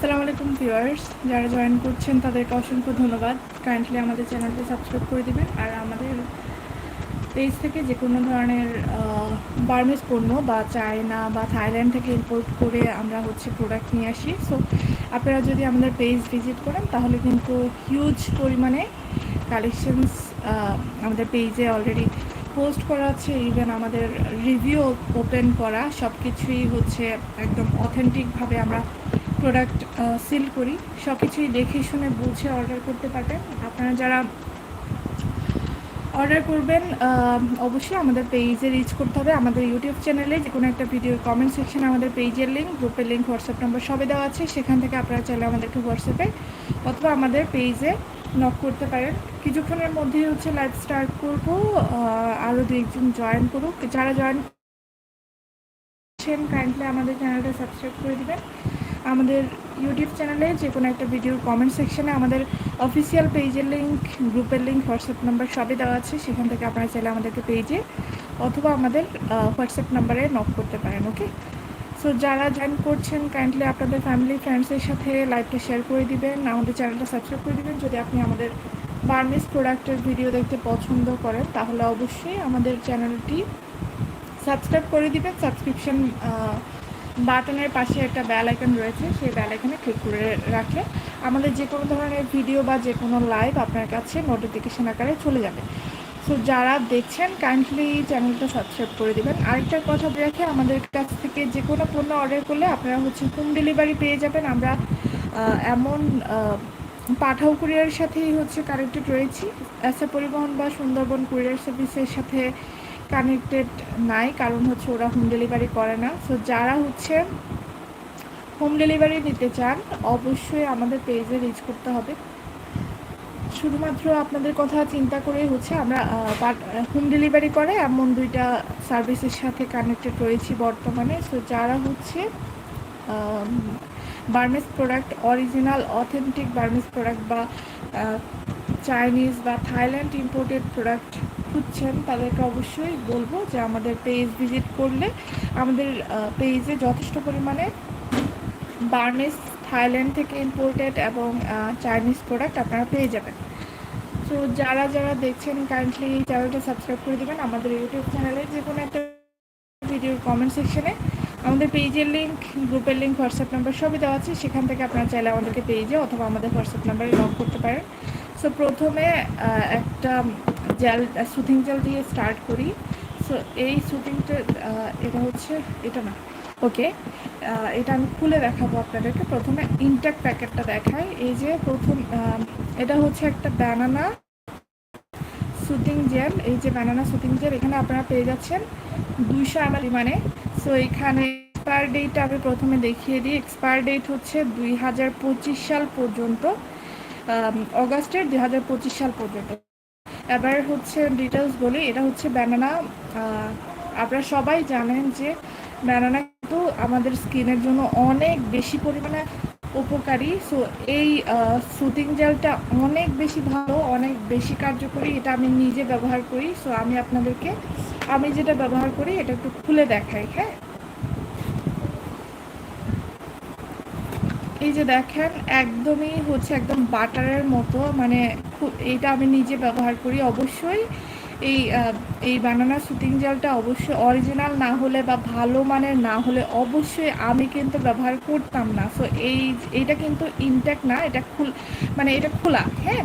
আসসালামু আলাইকুম ভিউয়ার্স। যারা জয়েন করছেন, তাদেরকে অসংখ্য ধন্যবাদ। কাইন্ডলি আমাদের চ্যানেলটি সাবস্ক্রাইব করে দিবেন। আর আমাদের পেজ থেকে যে কোনো ধরনের বার্মিস পণ্য বা চায়না বা থাইল্যান্ড থেকে ইম্পোর্ট করে আমরা হচ্ছে প্রোডাক্ট নিয়ে আসি। সো আপনারা যদি আমাদের পেজ ভিজিট করেন, তাহলে কিন্তু হিউজ পরিমাণে কালেকশনস আমাদের পেজে অলরেডি পোস্ট করা আছে। ইভেন আমাদের রিভিউ ওপেন করা সব কিছুই হচ্ছে একদম অথেন্টিকভাবে আমরা প্রোডাক্ট সিল করি সব কিছুই দেখে শুনে বুঝে অর্ডার করতে পারবেন। আপনারা যারা অর্ডার করবেন অবশ্যই আমাদের পেজে রিচ করতে হবে। আমাদের ইউটিউব চ্যানেলে যে কোনো একটা ভিডিওর কমেন্ট সেকশনে আমাদের পেজের লিঙ্ক গ্রুপের লিঙ্ক হোয়াটসঅ্যাপ নাম্বার সবে দেওয়া আছে। সেখান থেকে আপনারা চাইলে আমাদেরকে হোয়াটসঅ্যাপে অথবা আমাদের পেজে নক করতে পারেন। কিছুক্ষণের মধ্যেই হচ্ছে লাইভ স্টার্ট করব আরও দু একজন জয়েন করুক। যারা জয়েন কাইন্ডলি আমাদের চ্যানেলটা সাবস্ক্রাইব করে দেবেন। আমাদের ইউটিউব চ্যানেলে যে কোনো একটা ভিডিওর কমেন্ট সেকশানে আমাদের অফিসিয়াল পেজের লিঙ্ক গ্রুপের লিঙ্ক হোয়াটসঅ্যাপ নাম্বার সবই দেওয়া আছে। সেখান থেকে আপনারা চাইলে আমাদেরকে পেজে অথবা আমাদের হোয়াটসঅ্যাপ নাম্বারে নক করতে পারেন ওকে সো যারা জয়েন করছেন কাইন্ডলি আপনাদের ফ্যামিলি ফ্রেন্ডসের সাথে লাইভটা শেয়ার করে দিবেন, আমাদের চ্যানেলটা সাবস্ক্রাইব করে দিবেন। যদি আপনি আমাদের বার্মিস প্রোডাক্টের ভিডিও দেখতে পছন্দ করেন, তাহলে অবশ্যই আমাদের চ্যানেলটি সাবস্ক্রাইব করে দিবেন। সাবস্ক্রিপশন বাটনের পাশে একটা বেল আইকন রয়েছে, সেই বেল আইকনে ক্লিক করে রাখলে আমাদের যে কোনো ধরনের ভিডিও বা যে কোনো লাইভ আপনার কাছে নোটিফিকেশান আকারে চলে যাবে। সো যারা দেখছেন কাইন্ডলি চ্যানেলটা সাবস্ক্রাইব করে দেবেন। আরেকটা কথা রেখে, আমাদের কাছ থেকে যে কোনো পণ্য অর্ডার করলে আপনারা হচ্ছে হোম ডেলিভারি পেয়ে যাবেন। আমরা এমন পাঠাও কুরিয়ারের সাথেই হচ্ছে কানেক্টেড রয়েছি। এসএ পরিবহন বা সুন্দরবন কুরিয়ার সার্ভিসের সাথে কানেক্টেড নাই, কারণ হচ্ছে ওরা হোম ডেলিভারি করে না। সো যারা হচ্ছে হোম ডেলিভারি দিতে চান, অবশ্যই আমাদের পেজে রিচ করতে হবে। শুধুমাত্র আপনাদের কথা চিন্তা করেই হচ্ছে আমরা হোম ডেলিভারি করে এমন দুইটা সার্ভিসের সাথে কানেক্টেড রয়েছি বর্তমানে। সো যারা হচ্ছে Burmese product original authentic Burmese product বা চাইনিজ বা থাইল্যান্ড ইম্পোর্টেড প্রোডাক্ট খুঁজছেন, তাদেরকে অবশ্যই বলব যে আমাদের পেজ ভিজিট করলে আমাদের পেজে যথেষ্ট পরিমাণে বার্মিস থাইল্যান্ড থেকে ইম্পোর্টেড এবং চাইনিজ প্রোডাক্ট আপনারা পেয়ে যাবেন। তো যারা যারা দেখছেন কারেন্টলি চ্যানেলটা সাবস্ক্রাইব করে দেবেন, আমাদের ইউটিউব চ্যানেলে যে কোনো একটা ভিডিওর কমেন্ট সেকশনে আমাদের পেজের লিঙ্ক গ্রুপের লিঙ্ক হোয়াটসঅ্যাপ নাম্বার সবই দেওয়া আছে। সেখান থেকে আপনারা চাইলে আমাদেরকে পেজে অথবা আমাদের হোয়াটসঅ্যাপ নাম্বারে লগ করতে পারেন। সো প্রথমে একটা জেল সুথিং জেল দিয়ে স্টার্ট করি। সো এই সুথিংটা এটা হচ্ছে, এটা না ওকে এটা আমি খুলে দেখাবো আপনাদেরকে। প্রথমে ইনটেক প্যাকেটটা দেখাই। এই যে প্রথম এটা হচ্ছে একটা ব্যানানা সুতিং জেল এই যে ব্যানানা সুতিং জেল এখানে আপনারা পেয়ে যাচ্ছেন দুইশো এমএল মানে। সো এখানে এক্সপায়ার ডেট আমি প্রথমে দেখিয়ে দিই। এক্সপায়ার ডেট হচ্ছে দুই হাজার পঁচিশ সাল পর্যন্ত অগাস্টের দুই হাজার পঁচিশ সাল পর্যন্ত। এবার হচ্ছে ডিটেলস বলি, এটা হচ্ছে ব্যানানা আপনারা সবাই জানেন যে ব্যানানা কিন্তু আমাদের স্কিনের জন্য অনেক বেশি পরিমাণে উপকারী। সো এই সুতিং জেলটা অনেক বেশি ভালো, অনেক বেশি কার্যকরী, এটা আমি নিজে ব্যবহার করি। সো আমি আপনাদেরকে, আমি যেটা ব্যবহার করি, এটা একটু খুলে দেখাই হ্যাঁ? এই যে দেখেন, একদমই হচ্ছে একদম বাটারের মতো। মানে এইটা আমি নিজে ব্যবহার করি অবশ্যই। এই এই বানানা সুতিং জেলটা অবশ্যই অরিজিনাল না হলে বা ভালো মানের না হলে অবশ্যই আমি কিন্তু ব্যবহার করতাম না। সো এই, এইটা কিন্তু ইনটেক না, এটা খুল মানে এটা খোলা হ্যাঁ?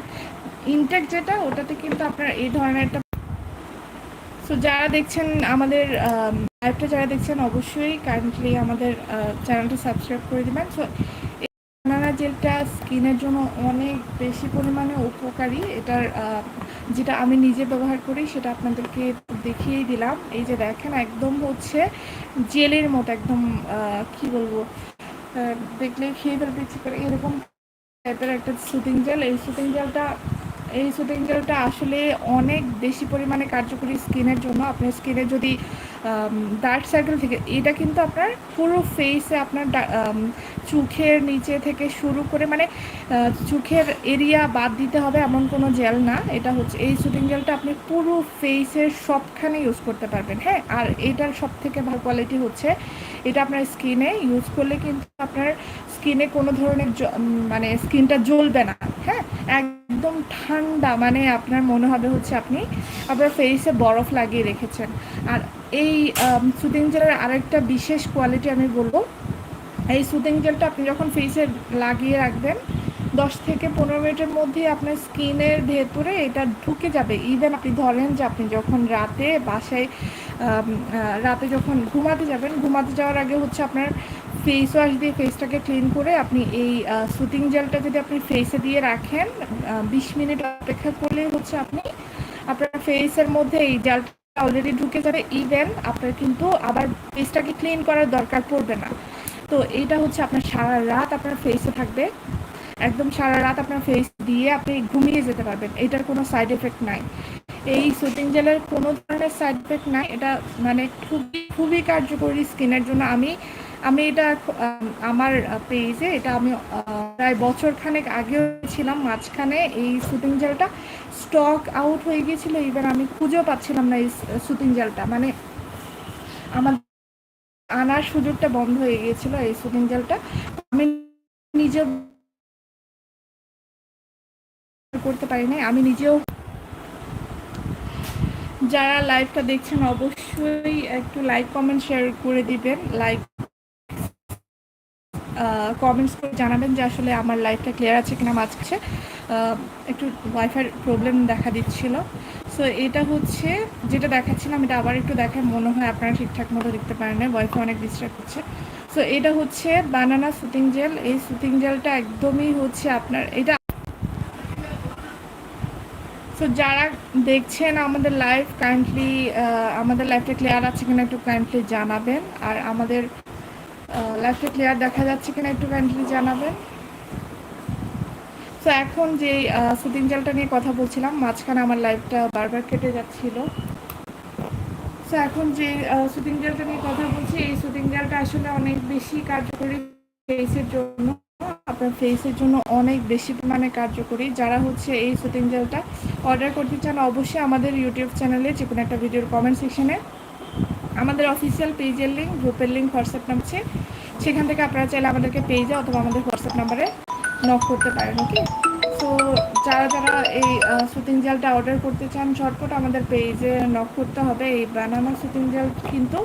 ইনটেক যেটা, ওটাতে কিন্তু আপনার এই ধরনের একটা সো যারা দেখছেন আমাদের লাইভটা যারা দেখছেন অবশ্যই কারেন্টলি আমাদের চ্যানেলটা সাবস্ক্রাইব করে দেবেন। সো জেলটা স্কিনের জন্য অনেক বেশি পরিমাণে উপকারী। এটার যেটা আমি নিজে ব্যবহার করি সেটা আপনাদেরকে দেখিয়েই দিলাম। এই যে দেখেন, একদম হচ্ছে জেলের মতো একদম কি বলব দেখলে খেয়ে ফেলতে ইচ্ছে করে, এরকম টাইপের একটা সুতিং জেল এই সুতিং জেলটা এই সুতিং জেলটা আসলে অনেক বেশি পরিমাণে কার্যকরী স্কিনের জন্য। আপনার স্কিনে যদি ডার্ক সার্কেল থেকে, এটা কিন্তু আপনার পুরো ফেসে আপনার চোখের নিচে থেকে শুরু করে মানে চোখের এরিয়া বাদ দিতে হবে এমন কোনো জেল না। এটা হচ্ছে, এই শুটিং জেলটা আপনি পুরো ফেসের সবখানে ইউজ করতে পারবেন হ্যাঁ? আর এটার সব থেকে ভালো কোয়ালিটি হচ্ছে, এটা আপনার স্কিনে ইউজ করলে কিন্তু আপনার স্কিনে কোনো ধরনের মানে স্কিনটা জ্বলবে না। হ্যাঁ? একদম ঠান্ডা মানে আপনার মনে হবে হচ্ছে আপনি আপনার ফেসে বরফ লাগিয়ে রেখেছেন। আর এই সুতিং জেলের আরেকটা বিশেষ কোয়ালিটি আমি বলব, এই সুতিং জেলটা আপনি যখন ফেসে লাগিয়ে রাখবেন, দশ থেকে পনেরো মিনিটের মধ্যে আপনার স্কিনের ভেতরে এটা ঢুকে যাবে। ইভেন আপনি ধরেন যে আপনি যখন রাতে বাসায় রাতে যখন ঘুমাতে যাবেন, ঘুমাতে যাওয়ার আগে হচ্ছে আপনার ফেস ওয়াশ দিয়ে ফেসটাকে ক্লিন করে আপনি এই সুতিং জেলটা যদি আপনি ফেসে দিয়ে রাখেন বিশ মিনিট অপেক্ষা করলে হচ্ছে আপনি, আপনার ফেসের মধ্যে এই জেলটা অলরেডি ঢুকে যাবে ইভেন আপনার কিন্তু আবার ফেসটাকে ক্লিন করার দরকার পড়বে না। তো এইটা হচ্ছে আপনার সারা রাত আপনার ফেসে থাকবে। একদম সারা রাত আপনার ফেস দিয়ে আপনি ঘুমিয়ে যেতে পারবেন, এটার কোনো সাইড এফেক্ট নাই। এই সুতিং জেলের কোনো ধরনের সাইড এফেক্ট নাই, এটা মানে খুবই খুবই কার্যকরী স্কিনের জন্য আমি আমি এটা আমার পেজে এটা আমি প্রায় বছর খানেক আগেও ছিলাম, মাঝখানে এই সুতিং জেলটা স্টক আউট হয়ে গিয়েছিল ইভেন আমি খুঁজেও পাচ্ছিলাম না এই সুতিং জেলটা। মানে আমার আনার সুযোগটা বন্ধ হয়ে গিয়েছিল এই সুতিং জেলটা। আমি নিজে করতে পারি নাই, আমি নিজেও যারা লাইভটা দেখছেন, অবশ্যই একটু লাইক কমেন্ট শেয়ার করে দিবেন। লাইক কমেন্টস করে জানাবেন যে আসলে আমার লাইফটা ক্লিয়ার আছে কিনা মাঝখানে একটু ওয়াইফাই প্রবলেম দেখা দিচ্ছিল। সো এটা হচ্ছে, যেটা দেখাচ্ছিলাম, এটা আবার একটু দেখায়, মনে হয় আপনারা ঠিকঠাক মতো দেখতে পারেন না ওয়াইফাই অনেক ডিস্টার্ব হচ্ছে সো এটা হচ্ছে বানানা সুতিং জেল এই সুতিং জেলটা একদমই হচ্ছে আপনার, এটা সো যারা দেখছেন আমাদের লাইভ কাইন্ডলি আমাদের লাইফটা ক্লিয়ার আছে কিনা একটু কাইন্ডলি জানাবেন। আর আমাদের লাইভটা ক্লিয়ার দেখা যাচ্ছে কিনা একটু কাইন্ডলি জানাবেন। তো এখন যে শুটিং জালটা নিয়ে কথা বলছিলাম, মাঝখানে আমার লাইফটা বারবার কেটে যাচ্ছিল। তো এখন যে শুটিং জালটা নিয়ে কথা বলছি, এই শুটিং জালটা আসলে অনেক বেশি কার্যকরী ফেসের জন্য, আপনার ফেসের জন্য অনেক বেশি পরিমাণে কার্যকরী। যারা হচ্ছে এই শুটিং জেলটা অর্ডার করতে চান, অবশ্যই আমাদের ইউটিউব চ্যানেলে যে কোনো একটা ভিডিওর কমেন্ট সেকশনে আমাদের অফিসিয়াল পেজের লিঙ্ক গ্রুপের লিঙ্ক হোয়াটসঅ্যাপ নামছে সেখান থেকে আপনারা চাইলে আমাদেরকে পেজে অথবা আমাদের হোয়াটসঅ্যাপ নাম্বারে নক করতে পারেন ওকে সো যারা যারা এই সুতিং জেলটা অর্ডার করতে চান, ঝটপট আমাদের পেজে নক করতে হবে। এই বানানা সুতিং জেল কিন্তু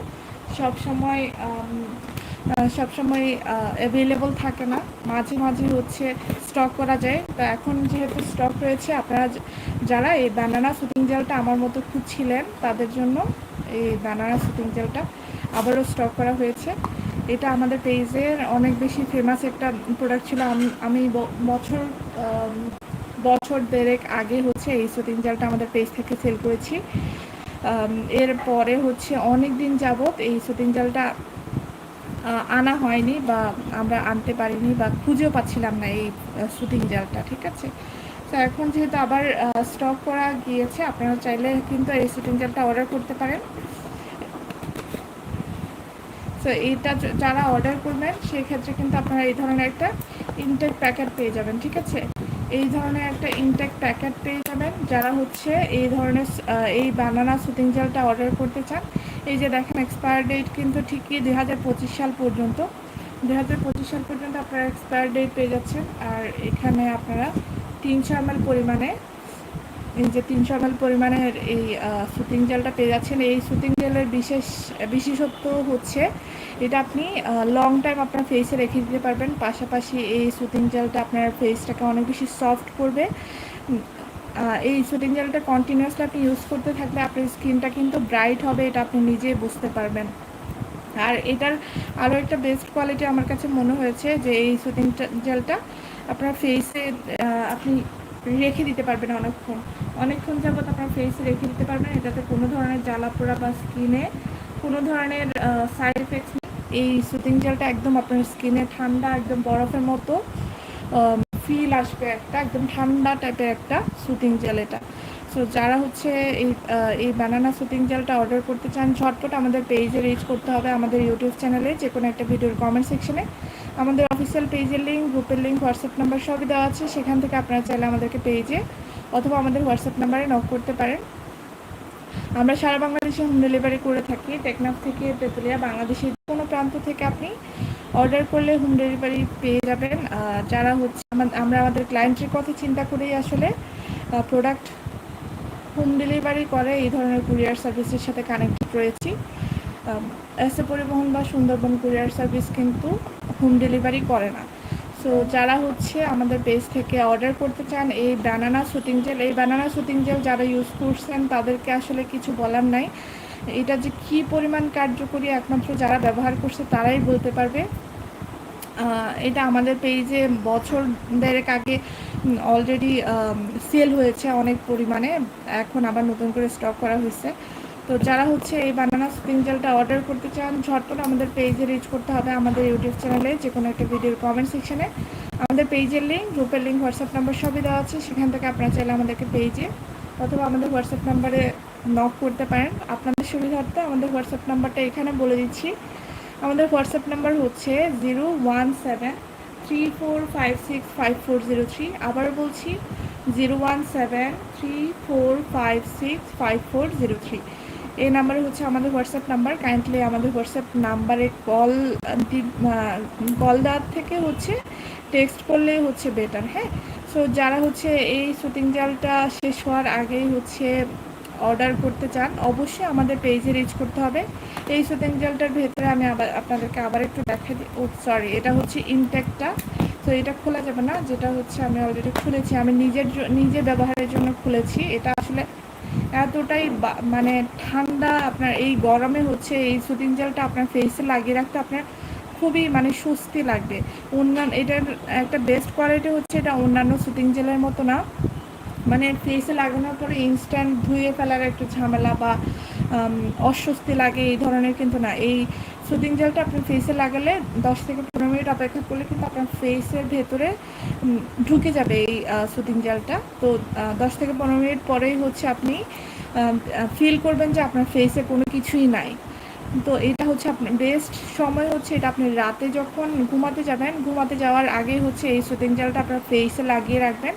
সব সময় সবসময় অ্যাভেলেবল থাকে না। মাঝে মাঝে হচ্ছে স্টক করা যায়। তো এখন যেহেতু স্টক রয়েছে আপনারা যারা এই বানানা শুটিং জেলটা আমার মতো খুঁজছিলেন তাদের জন্য এই বানানা শুটিং জেলটা আবারও স্টক করা হয়েছে। এটা আমাদের পেজের অনেক বেশি ফেমাস একটা প্রোডাক্ট ছিল। আমি বছর বছর দেড়েক আগে হচ্ছে এই শুটিং জেলটা আমাদের পেজ থেকে সেল করেছি। আম, এর পরে হচ্ছে অনেক দিন যাবত এই শুটিং জেলটা আনা হয়নি বা আমরা আনতে পারিনি বা খুঁজেও পাচ্ছিলাম না এই শুটিং জালটা, ঠিক আছে? তো এখন যেহেতু আবার স্টক করা গিয়েছে, আপনারা চাইলে কিন্তু এই শুটিং জালটা অর্ডার করতে পারেন। তো এইটা যারা অর্ডার করবেন, সেক্ষেত্রে কিন্তু আপনারা এই ধরনের একটা ইনটেক প্যাকেট পেয়ে যাবেন, ঠিক আছে? এই ধরনের একটা ইনটেক প্যাকেট পেয়ে যাবেন, যারা হচ্ছে এই ধরনের এই বানানা শুটিং জেলটা অর্ডার করতে চান। এই যে দেখেন এক্সপায়ার ডেট কিন্তু ঠিকই দুই হাজার পঁচিশ সাল পর্যন্ত। দুই হাজার পঁচিশ সাল পর্যন্ত আপনারা এক্সপায়ার ডেট পেয়ে যাচ্ছেন। আর এখানে আপনারা তিনশো এম পরিমাণে, এই যে তিনশো এম পরিমাণের এই শুটিং জেলটা পেয়ে যাচ্ছেন। এই শুটিং জেলের বিশেষ, বিশেষত্ব হচ্ছে, এটা আপনি লং টাইম আপনার ফেসে রেখে দিতে পারবেন। পাশাপাশি এই শুটিং জেলটা আপনার ফেসটাকে অনেক বেশি সফট করবে। এই শুটিং জেলটা কন্টিনিউয়াসলি আপনি ইউজ করতে থাকলে আপনার স্কিনটা কিন্তু ব্রাইট হবে, এটা আপনি নিজেই বুঝতে পারবেন। আর এটার আরও একটা বেস্ট কোয়ালিটি আমার কাছে মনে হয়েছে যে এই শুটিং জেলটা আপনার ফেসে আপনি রেখে দিতে পারবেন অনেকক্ষণ। অনেকক্ষণ যাবত আপনার ফেসে রেখে দিতে পারবেন, এটাতে কোনো ধরনের জ্বালা পোড়া বা স্কিনে কোনো ধরনের সাইড এফেক্টস এই শুটিং জেলটা একদম আপনার স্কিনে ঠান্ডা, একদম বরফের মতো ফিল আসবে একটা, একদম ঠান্ডা টাইপের একটা শুটিং জেল এটা। সো যারা হচ্ছে এই এই বানানা সুতিং জেলটা অর্ডার করতে চান, ঝটপট আমাদের পেজে রিচ করতে হবে আমাদের ইউটিউব চ্যানেলে যে কোনো একটা ভিডিওর কমেন্ট সেকশনে আমাদের অফিসিয়াল পেজের লিঙ্ক গ্রুপের লিঙ্ক হোয়াটসঅ্যাপ নাম্বার সবই দেওয়া আছে, সেখান থেকে আপনারা চাইলে আমাদেরকে পেজে অথবা আমাদের হোয়াটসঅ্যাপ নাম্বারে নক করতে পারেন। আমরা সারা বাংলাদেশে হোম ডেলিভারি করে থাকি, টেকনাফ থেকে তেতুলিয়া, বাংলাদেশের কোনো প্রান্ত থেকে আপনি অর্ডার করলে হোম ডেলিভারি পেয়ে যাবেন। যারা হচ্ছে আমরা আমাদের ক্লায়েন্টের কথা চিন্তা করেই আসলে প্রোডাক্ট হোম ডেলিভারি করে, এই ধরনের কুরিয়ার সার্ভিসের সাথে কানেক্টেড রয়েছি। এস এ পরিবহন বা সুন্দরবন কুরিয়ার সার্ভিস কিন্তু হোম ডেলিভারি করে না। সো যারা হচ্ছে আমাদের পেজ থেকে অর্ডার করতে চান, এই বানানা শুটিং জেল এই বানানা শুটিং জেল যারা ইউজ করছেন, তাদেরকে আসলে কিছু বলার নাই। এটা যে কী পরিমাণ কার্যকরী একমাত্র যারা ব্যবহার করছে তারাই বলতে পারবে। এটা আমাদের পেজে বছর দেড়েক আগে অলরেডি সেল হয়েছে অনেক পরিমাণে। এখন আবার নতুন করে স্টক করা হয়েছে। তো যারা হচ্ছে এই বানানা স্প্রিং জেলটা অর্ডার করতে চান, ঝটপট আমাদের পেজে রিচ করতে হবে আমাদের ইউটিউব চ্যানেলে যে কোনো একটা ভিডিওর কমেন্ট সেকশানে আমাদের পেজের লিঙ্ক গ্রুপের লিঙ্ক হোয়াটসঅ্যাপ নাম্বার সবই দেওয়া আছে। সেখান থেকে আপনারা চাইলে আমাদেরকে পেজে অথবা আমাদের হোয়াটসঅ্যাপ নাম্বারে নক করতে পারেন। আপনাদের সুবিধার্থে আমাদের হোয়াটসঅ্যাপ নাম্বারটা এখানে বলে দিচ্ছি। আমাদের হোয়াটসঅ্যাপ নাম্বার হচ্ছে zero one seven three four five six five four zero three আবার বলছি zero one seven three four five six five four zero three এই নাম্বারে হচ্ছে আমাদের হোয়াটসঅ্যাপ নাম্বার কাইন্ডলি আমাদের হোয়াটসঅ্যাপ নাম্বারে কল কল দেওয়ার থেকে হচ্ছে টেক্সট করলে হচ্ছে বেটার হ্যাঁ? সো যারা হচ্ছে এই শুটিং জালটা শেষ হওয়ার আগেই হচ্ছে অর্ডার করতে চান, অবশ্যই আমাদের পেজে রিচ করতে হবে। এই শুটিং জালটার ভেতরে আমি আবার আপনাদেরকে আবার একটু দেখা দিই ও সরি এটা হচ্ছে ইনটেকটা তো এটা খোলা যাবে না, যেটা হচ্ছে আমি অলরেডি খুলেছি। আমি নিজের নিজে ব্যবহারের জন্য খুলেছি। এটা আসলে এতটাই মানে ঠান্ডা, আপনার এই গরমে হচ্ছে এই শুটিং জেলটা আপনার ফেসে লাগিয়ে রাখতে আপনার খুবই মানে স্বস্তি লাগবে। অন্যান্য এটার একটা বেস্ট কোয়ালিটি হচ্ছে এটা অন্যান্য শুটিং জেলের মতো না। মানে ফেসে লাগানোর পরে ইনস্ট্যান্ট ধুয়ে ফেলার একটু ঝামেলা বা অস্বস্তি লাগে এই ধরনের কিন্তু না। এই সুদিং জেলটা আপনি ফেসে লাগালে দশ থেকে পনেরো মিনিট অপেক্ষা করলে কিন্তু আপনার ফেসের ভেতরে ঢুকে যাবে এই সুদিং জেলটা তো দশ থেকে পনেরো মিনিট পরেই হচ্ছে আপনি ফিল করবেন যে আপনার ফেসে কোনো কিছুই নাই। তো এটা হচ্ছে আপনার বেস্ট সময় হচ্ছে এটা আপনি রাতে যখন ঘুমাতে যাবেন, ঘুমাতে যাওয়ার আগে হচ্ছে এই সুতিং জেলটা আপনার ফেসে লাগিয়ে রাখবেন।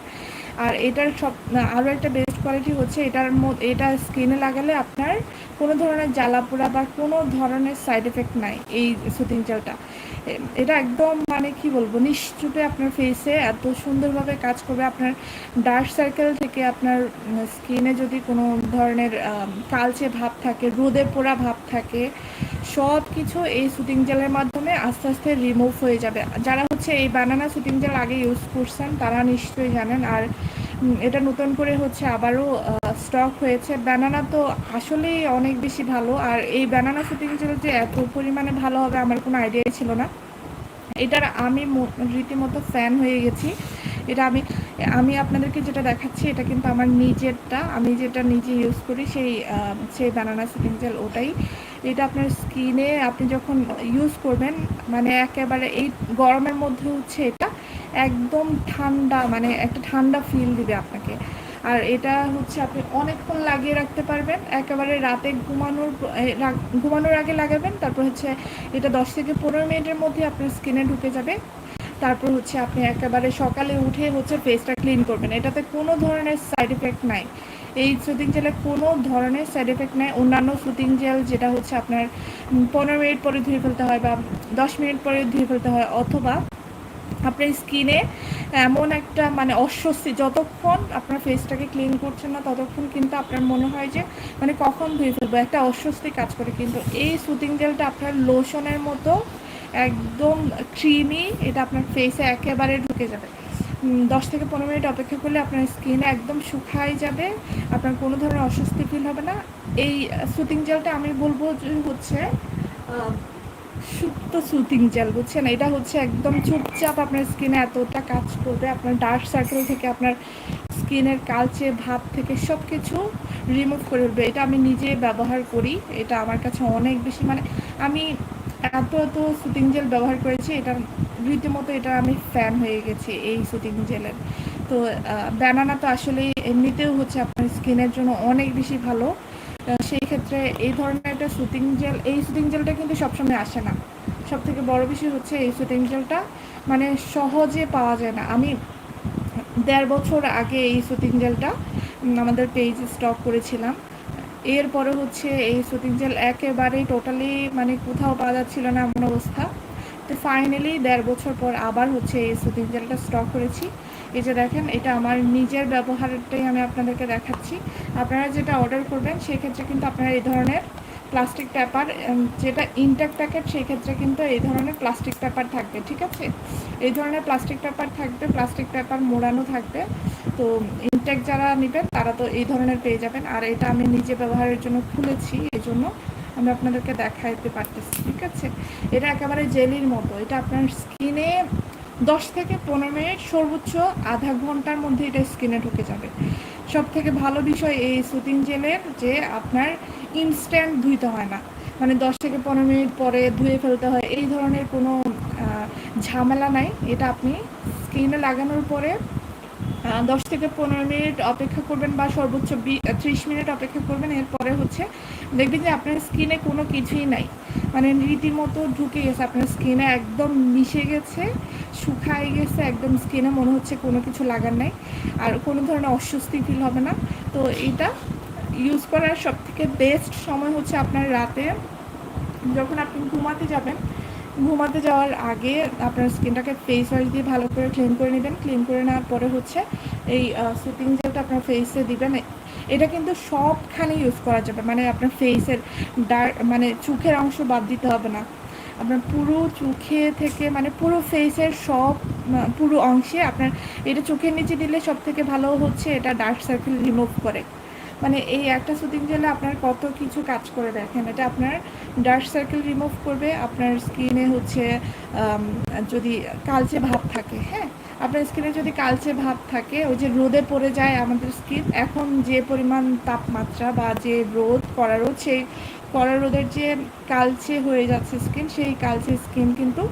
আর এটার সব আরও একটা বেস্ট কোয়ালিটি হচ্ছে, এটার এটা স্কিনে লাগালে আপনার কোনো ধরনের জ্বালা পোড়া বা কোনো ধরনের সাইড এফেক্ট নাই এই সুতিং জেলটা এটা একদম মানে কি বলব, নিশ্চুপে আপনার ফেসে এত সুন্দরভাবে কাজ করবে, আপনার ডার্ক সার্কেল থেকে আপনার স্কিনে যদি কোনো ধরনের কালচে ভাব থাকে, রোদে পোড়া ভাব থাকে সব কিছু এই শুটিং জেলের মাধ্যমে আস্তে আস্তে রিমুভ হয়ে যাবে। যারা হচ্ছে এই বানানা শুটিং জেল আগে ইউজ করছেন, তারা নিশ্চয়ই জানেন। আর এটা নতুন করে হচ্ছে আবারও স্টক হয়েছে। ব্যানানা তো আসলেই অনেক বেশি ভালো। আর এই ব্যানানা শুটিং জেল যে এত পরিমাণে ভালো হবে আমার কোনো আইডিয়াই ছিল না। এটার আমি রীতিমতো ফ্যান হয়ে গেছি। এটা আমি আমি আপনাদেরকে যেটা দেখাচ্ছি, এটা কিন্তু আমার নিজেরটা। আমি যেটা নিজে ইউজ করি, সেই সেই বানানা সিটিং জেল ওটাই। এটা আপনার স্কিনে আপনি যখন ইউজ করবেন মানে একেবারে এই গরমের মধ্যে হচ্ছে এটা একদম ঠান্ডা মানে একটা ঠান্ডা ফিল দিবে আপনাকে। আর এটা হচ্ছে আপনি অনেকক্ষণ লাগিয়ে রাখতে পারবেন, একেবারে রাতে ঘুমানোর ঘুমানোর আগে লাগাবেন, তারপর হচ্ছে এটা দশ থেকে পনেরো মিনিটের মধ্যে আপনার স্কিনে ঢুকে যাবে। তারপর হচ্ছে আপনি একেবারে সকালে উঠে হচ্ছে ফেসটা ক্লিন করবেন। এটাতে কোনো ধরনের সাইড এফেক্ট নাই। এই সুতিং জেলে কোনো ধরনের সাইড এফেক্ট নাই। অন্যান্য সুতিং জেল যেটা হচ্ছে আপনার পনেরো মিনিট পরে ধুয়ে ফেলতে হয় বা দশ মিনিট পরে ধুয়ে ফেলতে হয় অথবা আপনার স্কিনে এমন একটা মানে অস্বস্তি, যতক্ষণ আপনার ফেসটাকে ক্লিন করছেন না, ততক্ষণ কিন্তু আপনার মনে হয় যে মানে কখন ধুয়ে ফেলব? একটা অস্বস্তি কাজ করে। কিন্তু এই সুতিং জেলটা আপনার লোশনের মতো একদম ক্রিমি এটা আপনার ফেসে একেবারে ঢুকে যাবে। দশ থেকে পনেরো মিনিট অপেক্ষা করলে আপনার স্কিন একদম শুকাই যাবে, আপনার কোনো ধরনের অস্বস্তি ফিল হবে না। এই সুতিং জেলটা আমি বলব হচ্ছে সুপ্ত সুতিং জেল বুঝছেন? এটা হচ্ছে একদম চুপচাপ আপনার স্কিনে এতটা কাজ করবে, আপনার ডার্ক সার্কেল থেকে আপনার স্কিনের কালচে ভাব থেকে সব কিছু রিমুভ করে উঠবে। এটা আমি নিজে ব্যবহার করি, এটা আমার কাছে অনেক বেশি মানে আমি এত এত সুতিং জেল ব্যবহার করেছি এটা রীতিমতো এটা আমি ফ্যান হয়ে গেছি এই সুতিং জেলের তো ব্যানানা তো আসলে এমনিতেও হচ্ছে আপনার স্কিনের জন্য অনেক বেশি ভালো। সেই ক্ষেত্রে এই ধরনের একটা সুতিং জেল এই সুতিং জেলটা কিন্তু সবসময় আসে না। সব থেকে বড় বিষয় হচ্ছে এই সুতিং জেলটা মানে সহজে পাওয়া যায় না। আমি দেড় বছর আগে এই সুতিং জেলটা আমাদের পেজে স্টক করেছিলাম। এরপরে হচ্ছে এই সুতিং জেল একেবারেই টোটালি মানে কোথাও পাওয়া যাচ্ছিল না এমন অবস্থা। তো ফাইনালি দেড় বছর পর আবার হচ্ছে এই সুতিং জেলটা স্টক করেছি। এই যে দেখেন, এটা আমার নিজের ব্যবহারটাই আমি আপনাদেরকে দেখাচ্ছি। আপনারা যেটা অর্ডার করবেন সেক্ষেত্রে কিন্তু আপনারা এই ধরনের প্লাস্টিক পেপার যেটা ইনটেক প্যাকেট সেই ক্ষেত্রে কিন্তু এই ধরনের প্লাস্টিক পেপার থাকবে, ঠিক আছে? এই ধরনের প্লাস্টিক পেপার থাকবে প্লাস্টিক পেপার মোড়ানো থাকবে। তো ইনটেক যারা নেবেন, তারা তো এই ধরনের পেয়ে যাবেন। আর এটা আমি নিজে ব্যবহারের জন্য খুলেছি, এই জন্য আমি আপনাদেরকে দেখাইতে পারতেছি, ঠিক আছে? এটা একেবারে জেলির মতো। এটা আপনার স্কিনে দশ থেকে পনেরো মিনিট সর্বোচ্চ আধা ঘণ্টার মধ্যে এটা স্কিনে ঢুকে যাবে। সব থেকে ভালো বিষয় এই সুতিং জেলের যে আপনার ইনস্ট্যান্ট ধুইতে হয় না। মানে দশ থেকে পনেরো মিনিট পরে ধুয়ে ফেলতে হয়, এই ধরনের কোনো ঝামেলা নাই। এটা আপনি স্কিনে লাগানোর পরে দশ থেকে পনেরো মিনিট অপেক্ষা করবেন বা সর্বোচ্চ ত্রিশ মিনিট অপেক্ষা করবেন, এরপরে হচ্ছে দেখবেন যে আপনার স্কিনে কোনো কিছুই নাই। মানে রীতিমতো ঢুকে গেছে, আপনার স্কিনে একদম মিশে গেছে, শুকায় গেছে, একদম স্কিনে মনে হচ্ছে কোনো কিছু লাগার নাই, আর কোনো ধরনের অস্বস্তি ফিল হবে না। তো এটা ইউজ করার সবথেকে বেস্ট সময় হচ্ছে আপনার রাতে, যখন আপনি ঘুমাতে যাবেন ঘুমাতে যাওয়ার আগে আপনার স্কিনটাকে ফেস ওয়াশ দিয়ে ভালো করে ক্লিন করে নেবেন। ক্লিন করে নেওয়ার পরে হচ্ছে এই সুতিং জেলটা আপনার ফেসে দিবেন। এটা কিন্তু সবখানে ইউজ করা যাবে। মানে আপনার ফেসের ডার্ক মানে চোখের অংশ বাদ দিতে হবে না। আপনার পুরো চোখে থেকে মানে পুরো ফেসের সব পুরো অংশে আপনার, এটা চোখের নিচে দিলে সব থেকে ভালো হচ্ছে এটা ডার্ক সার্কেল রিমুভ করে। মানে এই একটা সুতিং জেলে আপনার কত কিছু কাজ করে দেখেন। এটা আপনার ডার্ক সার্কেল রিমুভ করবে, আপনার স্কিনে হচ্ছে যদি কালচে ভাব থাকে হ্যাঁ? আপনার স্কিনে যদি কালচে ভাব থাকে, ওই যে রোদে পড়ে যায় আমাদের স্কিন, এখন যে পরিমাণ তাপমাত্রা বা যে রোদ করা রোদ সেই কড়া রোদের যে কালচে হয়ে যাচ্ছে স্কিন সেই কালচে স্কিন কিন্তু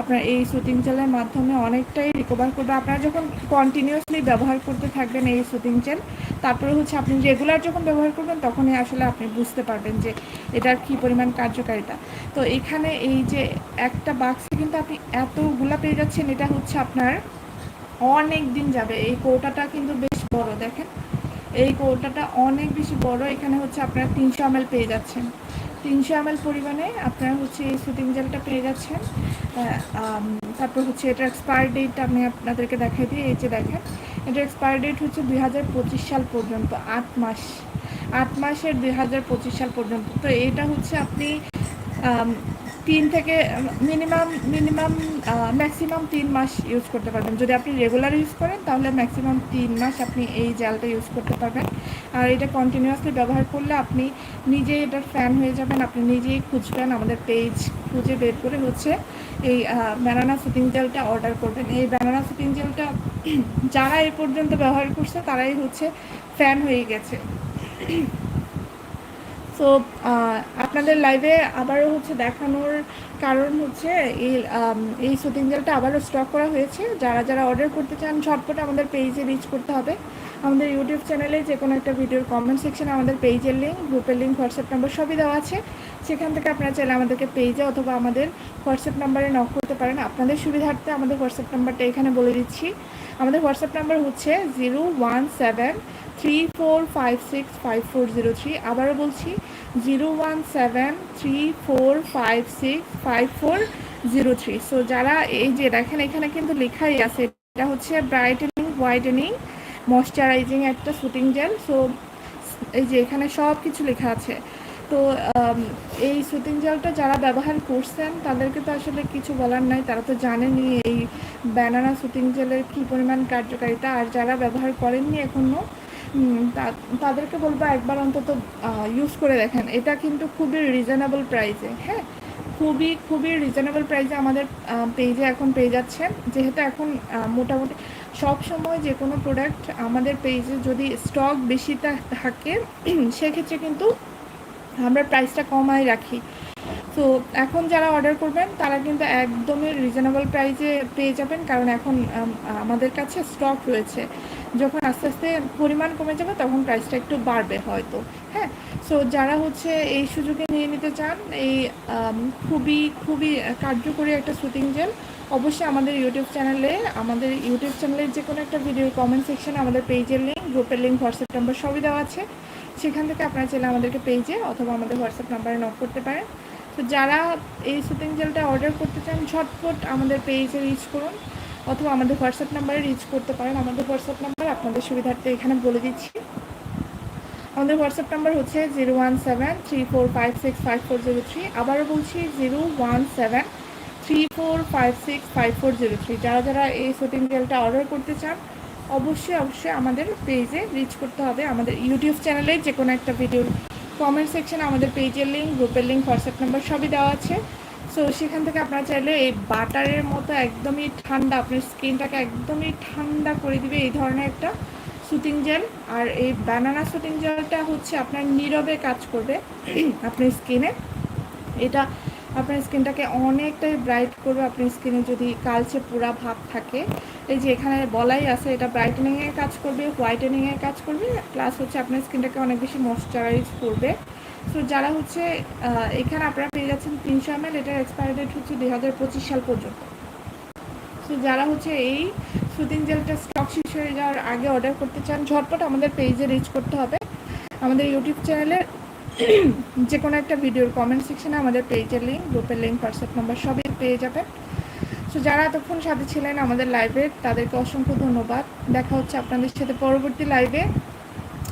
আপনার এই সুতিং জেলের মাধ্যমে অনেকটাই রিকভার করবে। আপনারা যখন কন্টিনিউয়াসলি ব্যবহার করতে থাকবেন এই সুতিং জেল তারপরে হচ্ছে আপনি রেগুলার যখন ব্যবহার করবেন, তখনই আসলে আপনি বুঝতে পারবেন যে এটার কী পরিমাণ কার্যকারিতা। তো এখানে এই যে একটা বাক্সে কিন্তু আপনি এতগুলা পেয়ে যাচ্ছেন, এটা হচ্ছে আপনার অনেক দিন যাবে। এই কৌটাটা কিন্তু বেশ বড়, দেখেন। এই কৌটাটা অনেক বেশি বড়, এখানে হচ্ছে আপনারা তিনশো এম পেয়ে যাচ্ছেন। তিনশো এম পরিমাণে আপনারা হচ্ছে এই শুটিং জেলটা পেয়ে যাচ্ছেন। তারপর হচ্ছে এটা এক্সপায়ার ডেট আমি আপনাদেরকে দেখাই দিই, এই যে দেখেন এটা এক্সপায়ার ডেট হচ্ছে দুই হাজার পঁচিশ সাল পর্যন্ত, আট মাস। আট মাসের দু হাজার পঁচিশ সাল পর্যন্ত। তো এটা হচ্ছে আপনি তিন থেকে মিনিমাম মিনিমাম ম্যাক্সিমাম তিন মাস ইউজ করতে পারবেন। যদি আপনি রেগুলার ইউজ করেন, তাহলে ম্যাক্সিমাম তিন মাস আপনি এই জেলটা ইউজ করতে পারবেন। আর এটা কন্টিনিউয়াসলি ব্যবহার করলে আপনি নিজেই এটার ফ্যান হয়ে যাবেন, আপনি নিজেই খুঁজবেন, আমাদের পেজ খুঁজে বের করে হচ্ছে এই ব্যানানা সুতিং জেলটা অর্ডার করবেন। এই ব্যানানা সুতিং জেলটা যারা এ পর্যন্ত ব্যবহার করছে, তারাই হচ্ছে ফ্যান হয়ে গেছে। সো আপনাদের লাইভে আবারও হচ্ছে দেখানোর কারণ হচ্ছে এই এই সুতিং জেলটা আবারও স্টক করা হয়েছে। যারা যারা অর্ডার করতে চান ঝটপট আমাদের পেজে রিচ করতে হবে। আমাদের ইউটিউব চ্যানেলে যে কোনো একটা ভিডিওর কমেন্ট সেকশনে আমাদের পেজের লিঙ্ক গ্রুপের লিঙ্ক হোয়াটসঅ্যাপ নাম্বার সবই দেওয়া আছে। সেখান থেকে আপনারা চাইলে আমাদেরকে পেজে অথবা আমাদের হোয়াটসঅ্যাপ নাম্বারে নক করতে পারেন। আপনাদের সুবিধার্থে আমাদের হোয়াটসঅ্যাপ নাম্বারটা এখানে বলে দিচ্ছি। আমাদের হোয়াটসঅ্যাপ নাম্বার হচ্ছে zero one seven three four five six five four zero three আবারও বলছি zero one seven three four five six five four zero three. So যারা এই যে দেখেন, এখানে কিন্তু লেখাই আছে। এটা হচ্ছে ব্রাইটেনিং, হোয়াইটেনিং, ময়শ্চারাইজিং একটা শুটিং জেল। সো এই যে এখানে সব কিছু লেখা আছে। তো এই শুটিং জেলটা যারা ব্যবহার করছেন, তাদেরকে তো আসলে কিছু বলার নাই। তারা তো জানেনি এই ব্যানানা শুটিং জেলের কী পরিমাণ কার্যকারিতা। আর যারা ব্যবহার করেননি এখনও তাদেরকে বলব একবার অন্তত ইউজ করে দেখেন। এটা কিন্তু খুবই রিজনেবল প্রাইসে হ্যাঁ? খুবই খুবই রিজনেবল প্রাইসে আমাদের পেজে এখন পেয়ে যাচ্ছে যেহেতু এখন মোটামুটি সব সময় যে কোনো প্রোডাক্ট আমাদের পেজে যদি স্টক বেশি থাকে, সেক্ষেত্রে কিন্তু আমরা প্রাইসটা কমাই রাখি। তো এখন যারা অর্ডার করবেন, তারা কিন্তু একদমই রিজনেবল প্রাইসে পেয়ে যাবেন। কারণ এখন আমাদের কাছে স্টক রয়েছে। যখন আস্তে আস্তে পরিমাণ কমে যাবে, তখন প্রাইসটা একটু বাড়বে হয়তো হ্যাঁ? সো যারা হচ্ছে এই সুযোগে নিয়ে নিতে চান, এই খুবই খুবই কার্যকরী একটা শুটিং জেল অবশ্যই আমাদের ইউটিউব চ্যানেলে আমাদের ইউটিউব চ্যানেলের যে কোনো একটা ভিডিও কমেন্ট সেকশনে আমাদের পেজের লিঙ্ক গ্রুপের লিঙ্ক হোয়াটসঅ্যাপ নাম্বার সবই দেওয়া আছে। সেখান থেকে আপনারা চাইলে আমাদেরকে পেজে অথবা আমাদের হোয়াটসঅ্যাপ নাম্বারে নক করতে পারেন। তো যারা এই শুটিং জেলটা অর্ডার করতে চান, ঝটপট আমাদের পেজে রিচ করুন। অথবা আমাদের হোয়াটসঅ্যাপ নাম্বারে রিচ করতে পারেন। আমাদের হোয়াটসঅ্যাপ নাম্বার আপনাদের সুবিধার্থে এখানে বলে দিচ্ছি। আমাদের হোয়াটসঅ্যাপ নাম্বার হচ্ছে zero one seven three four five six five four zero three আবারও বলছি zero one seven three four five six five four zero three যারা যারা এই শুটিং জেলটা অর্ডার করতে চান, অবশ্যই অবশ্যই আমাদের পেজে রিচ করতে হবে। আমাদের ইউটিউব চ্যানেলে যে কোনো একটা ভিডিওর কমেন্ট সেকশনে আমাদের পেজের লিঙ্ক গ্রুপের লিঙ্ক হোয়াটসঅ্যাপ নাম্বার সবই দেওয়া আছে। সো সেখান থেকে আপনারা চাইলে এই বাটারের মতো একদমই ঠান্ডা, আপনার স্কিনটাকে একদমই ঠান্ডা করে দিবে এই ধরনের একটা সুতিং জেল। আর এই ব্যানানা সুতিং জেলটা হচ্ছে আপনার নীরবে কাজ করবে আপনার স্কিনে। এটা আপনার স্কিনটাকে অনেকটাই ব্রাইট করবে, আপনার স্কিনে যদি কালচে পুরা ভাব থাকে। এই যে এখানে বলাই আছে, এটা ব্রাইটেনিংয়ের কাজ করবে, হোয়াইটেনিংয়ের কাজ করবে, প্লাস হচ্ছে আপনার স্কিনটাকে অনেক বেশি ময়শ্চারাইজ করবে। সো যারা হচ্ছে এখানে আপনারা পেয়ে যাচ্ছেন তিনশো এম এল, এটার এক্সপায়ারি ডেট হচ্ছে দুই হাজার পঁচিশ সাল পর্যন্ত। সো যারা হচ্ছে এই সুতিং জেলটা স্টক শেষ হয়ে যাওয়ার আগে অর্ডার করতে চান, ঝটপট আমাদের পেজে রিচ করতে হবে। আমাদের ইউটিউব চ্যানেলের যে কোনো একটা ভিডিওর কমেন্ট সেকশনে আমাদের পেজের লিঙ্ক গ্রুপের লিঙ্ক হোয়াটসঅ্যাপ নাম্বার সবই পেয়ে যাবেন। সো যারা এতক্ষণ সাথে ছিলেন আমাদের লাইভে তাদেরকে অসংখ্য ধন্যবাদ। দেখা হচ্ছে আপনাদের সাথে পরবর্তী লাইভে